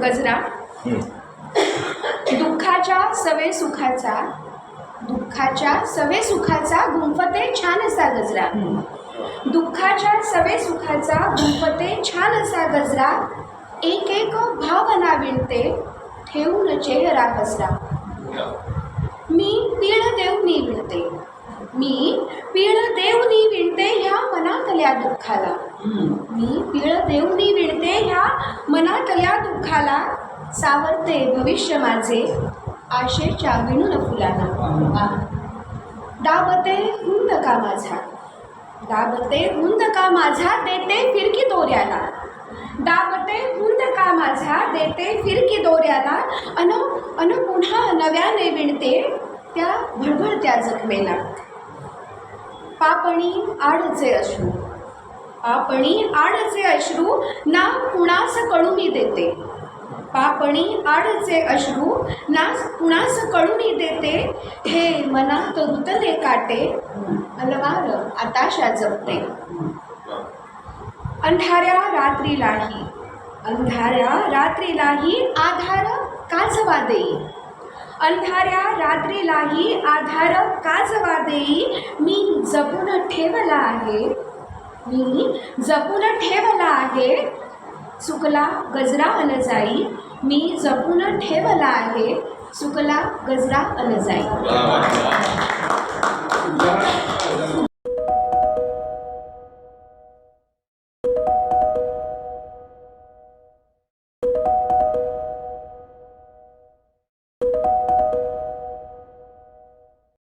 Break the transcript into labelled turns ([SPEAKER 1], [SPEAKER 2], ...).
[SPEAKER 1] गजरा. दुःखाच्या सवे सुखाचा दुःखाच्या सवे सुखाचा गुंफते छान असा गजरा. दुःखाच्या सवे सुखाचा गुंफते छान असा गजरा. एक एक भावना विणते ठेवून चेहरा कसरा मी पीळ देवनी विणते. मी पीळ देवनी विणते ह्या मनातल्या दुःखाला. मी पीळ देवनी विणते ह्या मनातल्या दुःखाला. सावरते भविष्य माझे आशेच्या विणून फुलाला. दाबते हुंद का माझा? दाबते हुंद का माझा देते फिरकी दोऱ्याला. दाबते हुंद का माझा देते फिरकी दोऱ्याला. अन अन पुन्हा नव्याने विणते त्या भळभळत्या जखमेला. पापणी आडचे अश्रू. पापणी आडचे अश्रू ना कुणास कळूनी देते? पापणी आडचे अश्रू ना कुणास कळूनी देते? हे मनात रुतले काटे अलवार आताशा जपते. अंधाऱ्या रात्रीलाही अंधाऱ्या रात्रीलाही आधार काजवा देई. अंधाऱ्या रात्रीलाही आधार काजवा देई मी जपून ठेवला आहे. मी जपून ठेवला आहे. चुकला गजरा अन जाई मी जपून ठेवला आहे. चुकला गजरा अन जाई